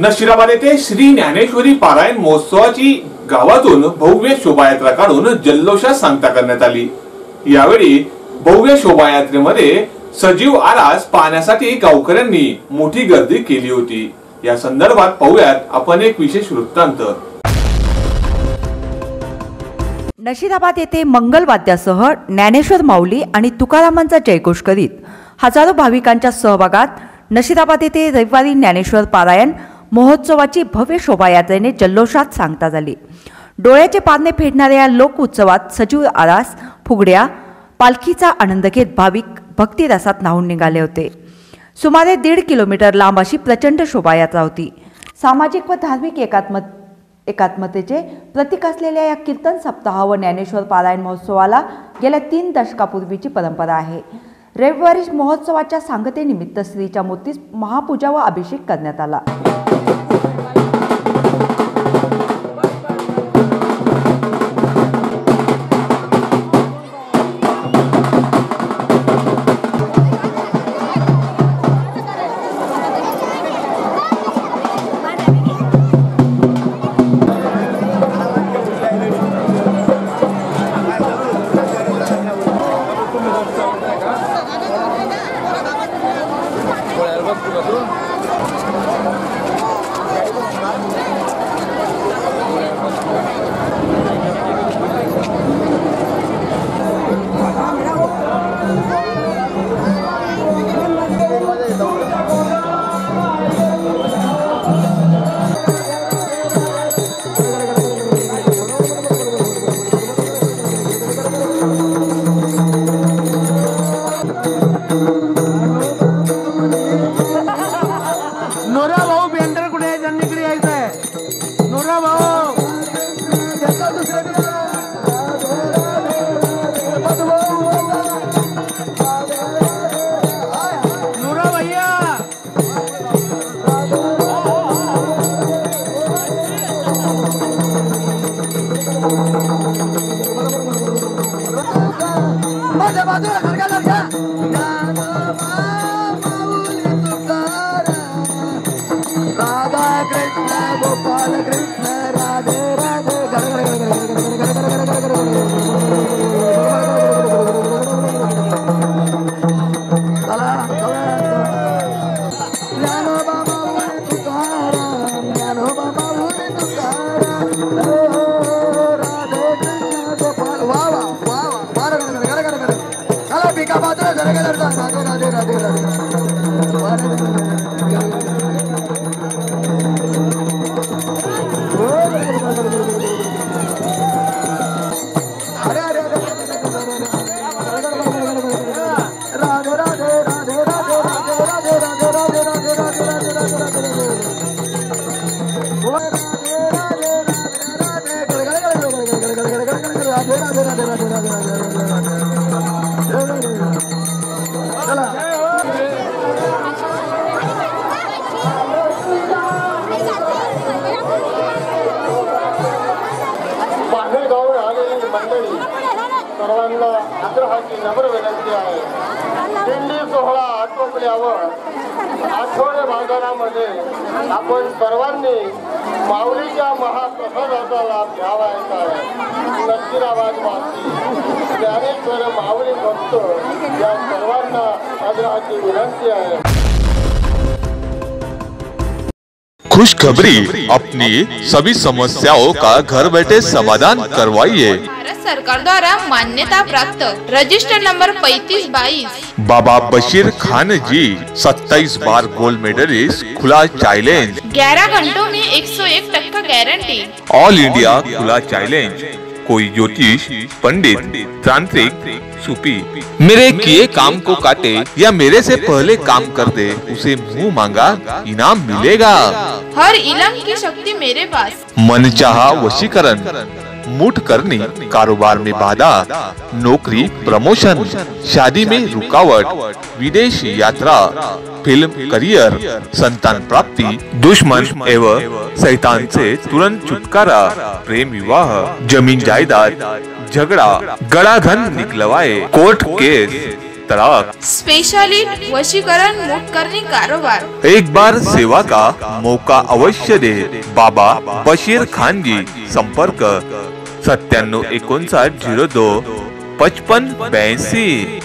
नशिराबाद येथे श्री ज्ञानेश्वरी पारायण महोत्सवाची गावातून भव्य शोभायात्रा काढून जल्लोषात सांगता करण्यात आली. यावेळी भव्य शोभायात्रेमध्ये सजीव आरास पाहण्यासाठी गावकऱ्यांनी मोठी गर्दी केली होती. या संदर्भात पाहूयात आपण एक विशेष वृत्तांत. नशिराबाद येथे मंगलवाद्यासह ज्ञानेश्वर माऊली आणि तुकारामांचा जयघोष करीत हजारो भाविकांच्या सहभागात नशिराबाद येथे रविवारी ज्ञानेश्वर पारायण महोत्सवाची भव्य शोभायात्रेने जल्लोषात सांगता झाली. डोळ्याचे पारणे फेडणाऱ्या या लोक उत्सवात सजीव आरास फुगड्या पालखीचा आनंद घेत भाविक भक्तिरसात न्हावून निघाले होते. सुमारे दीड किलोमीटर लांब अशी प्रचंड शोभायात्रा होती. सामाजिक व धार्मिक एकात्म एकात्मतेचे प्रतीक असलेल्या या कीर्तन सप्ताह व ज्ञानेश्वर पारायण महोत्सवाला गेल्या तीन दशकापूर्वीची परंपरा आहे. रविवारी महोत्सवाच्या सांगतेनिमित्त स्त्रीच्या मूर्तीस महापूजा व अभिषेक करण्यात आला. Come on. माझ्या बाजूला खडका घ्या Radha Krishna Gopal Krishna pica para atrás, dale que dar, dale, dale, dale, dale, dale. मंडळी सर्वांना आग्रहाची नम्र विनंती आहे. दिंडी सोहळा आटोपल्यावर आठवडे बाजारामध्ये आपण सर्वांनी माऊलीच्या महाप्रसादाचा लाभ घ्यावायचा आहे. नक्कीराबाद वासी ज्ञानेश्वर माऊली भक्त या सर्वांना आग्रहाची विनंती आहे. खुशखबरी अपनी सभी समस्याओं का घर बैठे समाधान करवाइए। भारत सरकार द्वारा मान्यता प्राप्त रजिस्टर नंबर पैतीस बाईस। बाबा बशीर खान जी 27 बार गोल्ड मेडलिस्ट खुला चैलेंज ग्यारह घंटों में 101 तक का गारंटी ऑल इंडिया खुला चैलेंज कोई ज्योतिष पंडित तांत्रिक सुपी मेरे किए काम को काटे या मेरे से पहले काम कर दे उसे मुँह मांगा इनाम मिलेगा। हर इलम की शक्ति मेरे पास। मन चाह वशीकरण मुठ करनी कारोबार में बाधा नौकरी प्रमोशन शादी में रुकावट विदेश यात्रा फ़िल्म करियर संतान प्राप्ति दुश्मन एवं शैतान से तुरंत छुटकारा प्रेम विवाह ज़मीन जायदाद झगड़ा गड़ा धन निकलवाए कोर्ट केस तलाक। स्पेशालिस्ट वशीकरण मुठ करणे कारोबार। एक बार सेवा का मौका अवश्य दे बाबा बशीर खान जी संपर्क। सत्त्याण्णव एकोणसाठ झिरो दो पचपन ब्याऐंशी.